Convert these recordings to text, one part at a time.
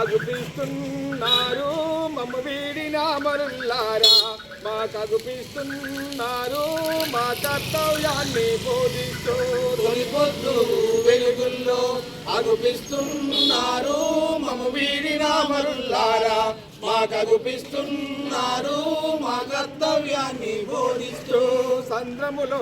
అగుపిస్తున్నారు మమ్మ వీడిన మరుల్లారా మాకు అగుపిస్తున్నారు మా కర్తవ్యాన్ని బోధిస్తూ. తొలిపొద్దు వెలుగుల్లో అగుపిస్తున్నారు మమ్మ వీడిన మరుల్లారా మాకు అగుపిస్తున్నారు మా కర్తవ్యాన్ని బోధిస్తూ సంద్రములో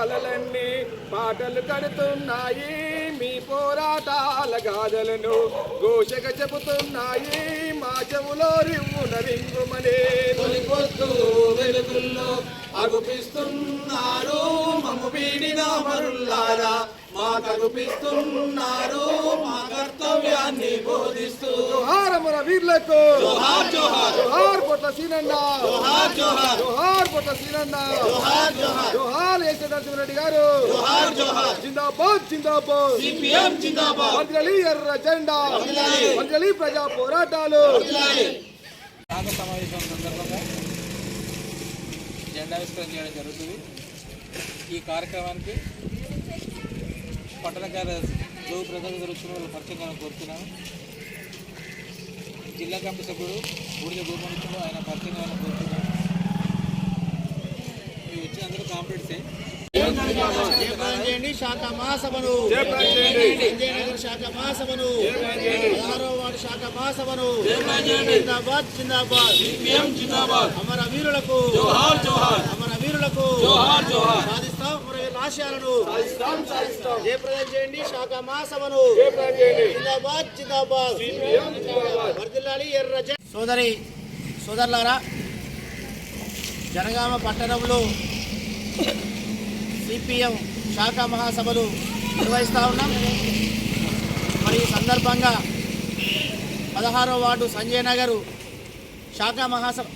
అలలన్నీ పాటలు కడుతున్నాయి మీ పోరాటాల గాథలను ఘోషగా చెబుతున్నాయి మా చెవులో రివ్వున రింగుమనే. తొలిపొద్దు వెలుగుల్లో అగుపిస్తున్నారు మమ్మ వీడిన మరుల్లారా మాకు అగుపిస్తున్నారు మా కర్తవ్యాన్ని బోధిస్తూ. జోహారముల వీర్లకు. జోహార్ జోహార్. జోహార్ పొట్ల సీనన్న. జోహార్ జోహార్. జోహార్ పొట్ల సీనన్న. జోహార్ జోహార్. జోహార్ ఏసీ నరసింహారెడ్డి గారు. జోహార్ జోహార్. జిందాబాద్ జిందాబాద్. సిపిఎం జిందాబాద్. మంత్రలి ఎర్ర జెండా. మంత్రలి. ప్రజా పోరాటాలు. సమావేశం సందర్భంగా జెండావిష్కరణ చేయడం జరుగుతుంది. ఈ కార్యక్రమానికి పట్టణ కార్యదర్శి జోగు ప్రసాద్ గారు వచ్చిన వాళ్ళు పరిచయం కావాలని కోరుతున్నాను. జిల్లా కమిటీ సభ్యుడు బూడిద గోపనిచ్చుడు ఆయన పరిచయం కావాలని కోరుతున్నాను ఇవి వచ్చిన అందరూ కాంపిటేట్సే చేయండి. శాఖ మహాసభను శాఖ మహాసభను వార్డు శాఖ మహాసభను జిందాబాద్ జిందాబాద్. అమర వీరులకు. అమర వీరులకు. సాధిస్తాం ఆశయాలను. జయప్రదం చేయండి. శాఖ మహాసభను జిందాబాద్ జిందాబాద్. ఎర్ర సోదరి సోదరులారా జనగామ పట్టణంలో సిపిఎం శాఖ మహాసభలు నిర్వహిస్తూ ఉన్నాం. మరి ఈ సందర్భంగా పదహారో వార్డు సంజయ్ నగరు శాఖ మహాసభ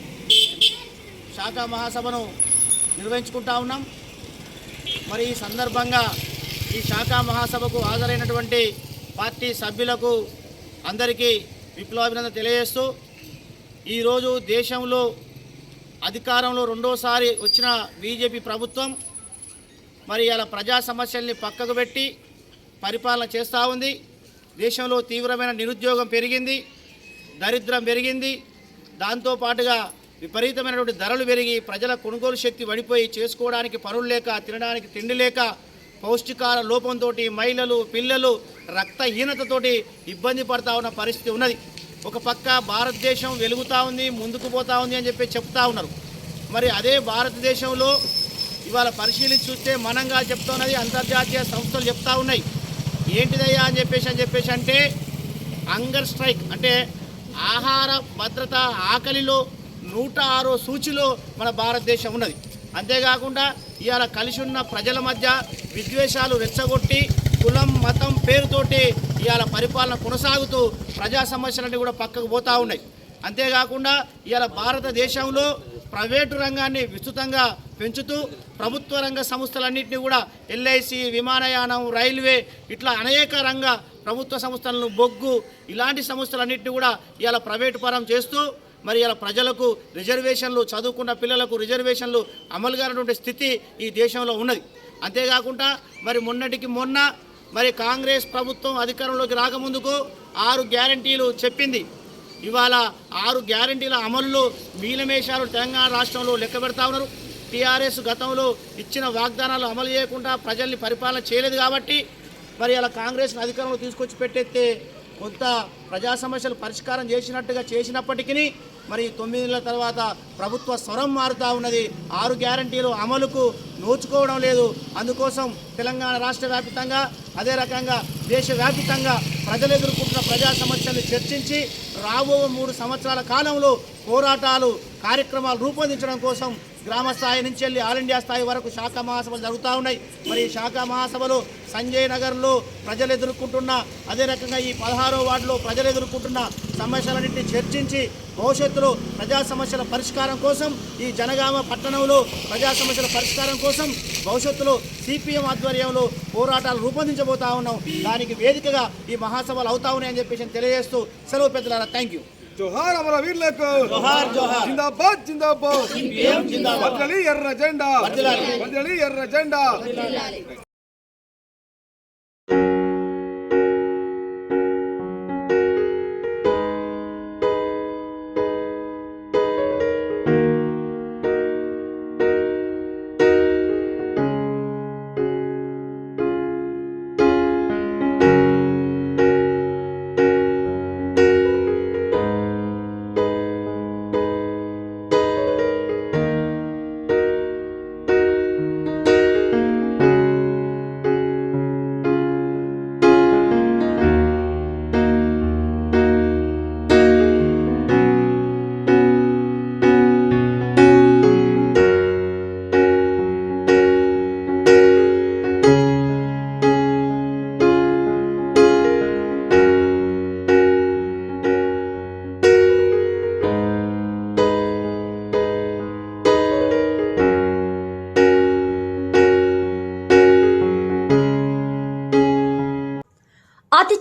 శాఖ మహాసభను నిర్వహించుకుంటా ఉన్నాం. మరి ఈ సందర్భంగా ఈ శాఖ మహాసభకు హాజరైనటువంటి పార్టీ సభ్యులకు అందరికీ విప్లవాభినందన తెలియజేస్తూ ఈరోజు దేశంలో అధికారంలో రెండోసారి వచ్చిన బీజేపీ ప్రభుత్వం మరి ఇలా ప్రజా సమస్యల్ని పక్కకు పెట్టి పరిపాలన చేస్తూ ఉంది. దేశంలో తీవ్రమైన నిరుద్యోగం పెరిగింది దరిద్రం పెరిగింది. దాంతోపాటుగా విపరీతమైనటువంటి ధరలు పెరిగి ప్రజల కొనుగోలు శక్తి పడిపోయి చేసుకోవడానికి పనులు లేక తినడానికి తిండి లేక పౌష్టికార లోపంతో మహిళలు పిల్లలు రక్తహీనతతోటి ఇబ్బంది పడతా ఉన్న పరిస్థితి ఉన్నది. ఒక పక్క భారతదేశం వెలుగుతూ ఉంది ముందుకు పోతూ ఉంది అని చెప్పి చెప్తా ఉన్నారు. మరి అదే భారతదేశంలో ఇవాళ పరిశీలించి చూస్తే మనంగా చెప్తున్నది అంతర్జాతీయ సంస్థలు చెప్తా ఉన్నాయి. ఏంటిదయ్యా అని చెప్పేసి అని చెప్పేసి అంటే హంగర్ స్ట్రైక్ అంటే ఆహార భద్రత ఆకలిలో నూట ఆరో సూచిలో మన భారతదేశం ఉన్నది. అంతేకాకుండా ఇవాళ కలిసి ఉన్న ప్రజల మధ్య విద్వేషాలు రెచ్చగొట్టి కులం మతం పేరుతోటి ఇవాళ పరిపాలన కొనసాగుతూ ప్రజా సమస్యలన్నీ కూడా పక్కకు పోతూ ఉన్నాయి. అంతేకాకుండా ఇవాళ భారతదేశంలో ప్రైవేటు రంగాన్ని విస్తృతంగా పెంచుతూ ప్రభుత్వ రంగ సంస్థలన్నింటినీ కూడా ఎల్ఐసి విమానయానం రైల్వే ఇట్లా అనేక రంగ ప్రభుత్వ సంస్థలను బొగ్గు ఇలాంటి సంస్థలన్నింటినీ కూడా ఇవాళ ప్రైవేటు పరం చేస్తూ మరి ఇలా ప్రజలకు రిజర్వేషన్లు చదువుకున్న పిల్లలకు రిజర్వేషన్లు అమలు కానటువంటి స్థితి ఈ దేశంలో ఉన్నది. అంతేకాకుండా మరి మొన్నటికి మొన్న మరి కాంగ్రెస్ ప్రభుత్వం అధికారంలోకి రాకముందుకు ఆరు గ్యారంటీలు చెప్పింది. ఇవాళ ఆరు గ్యారంటీల అమలులో మీలమేషాలు తెలంగాణ రాష్ట్రంలో లెక్క పెడతా ఉన్నారు. టీఆర్ఎస్ గతంలో ఇచ్చిన వాగ్దానాలు అమలు చేయకుండా ప్రజల్ని పరిపాలన చేయలేదు కాబట్టి మరి అలా కాంగ్రెస్ని అధికారంలో తీసుకొచ్చి పెట్టేస్తే కొంత ప్రజా సమస్యలు పరిష్కారం చేసినట్టుగా చేసినప్పటికీ మరి తొమ్మిది నెలల తర్వాత ప్రభుత్వ స్వరం మారుతూ ఉన్నది. ఆరు గ్యారంటీలు అమలుకు నోచుకోవడం లేదు. అందుకోసం తెలంగాణ రాష్ట్ర వ్యాప్తంగా అదే రకంగా దేశవ్యాప్తంగా ప్రజలు ఎదుర్కొంటున్న ప్రజా సమస్యలు చర్చించి రాబో మూడు సంవత్సరాల కాలంలో పోరాటాలు కార్యక్రమాలు రూపొందించడం కోసం గ్రామ స్థాయి నుంచి వెళ్ళి ఆల్ ఇండియా స్థాయి వరకు శాఖ మహాసభలు జరుగుతూ ఉన్నాయి. మరి శాఖ మహాసభలో సంజయ్ నగర్లో ప్రజలు ఎదుర్కొంటున్న అదే రకంగా ఈ పదహారో వార్డులో ప్రజలు ఎదుర్కొంటున్న సమస్యలన్నింటినీ చర్చించి భవిష్యత్తులో ప్రజా సమస్యల పరిష్కారం కోసం ఈ జనగామ పట్టణంలో ప్రజా సమస్యల పరిష్కారం కోసం భవిష్యత్తులో సిపిఎం ఆధ్వర్యంలో పోరాటాలు రూపొందించబోతా ఉన్నాం. దానికి వేదికగా ఈ మహాసభలు అవుతా ఉన్నాయని చెప్పేసి తెలియజేస్తూ సెలవు పెద్దలారా థ్యాంక్ యూ. జోహార్ అమర వీర్లకు. జోహార్ జోహార్. జిందాబాద్ జిందాబాద్. సిపిఎం జిందాబాద్ ఎర్ర జెండా. ఎర్ర జెండా.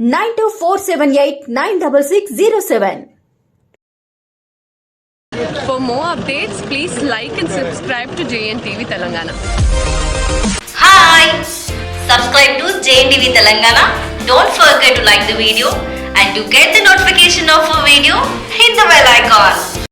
Nine two four seven eight nine double six zero seven For more updates, please like and subscribe to JNTV Telangana. Hi! Subscribe to JNTV Telangana. Don't forget to like the video and to get the notification of a video, hit the bell icon.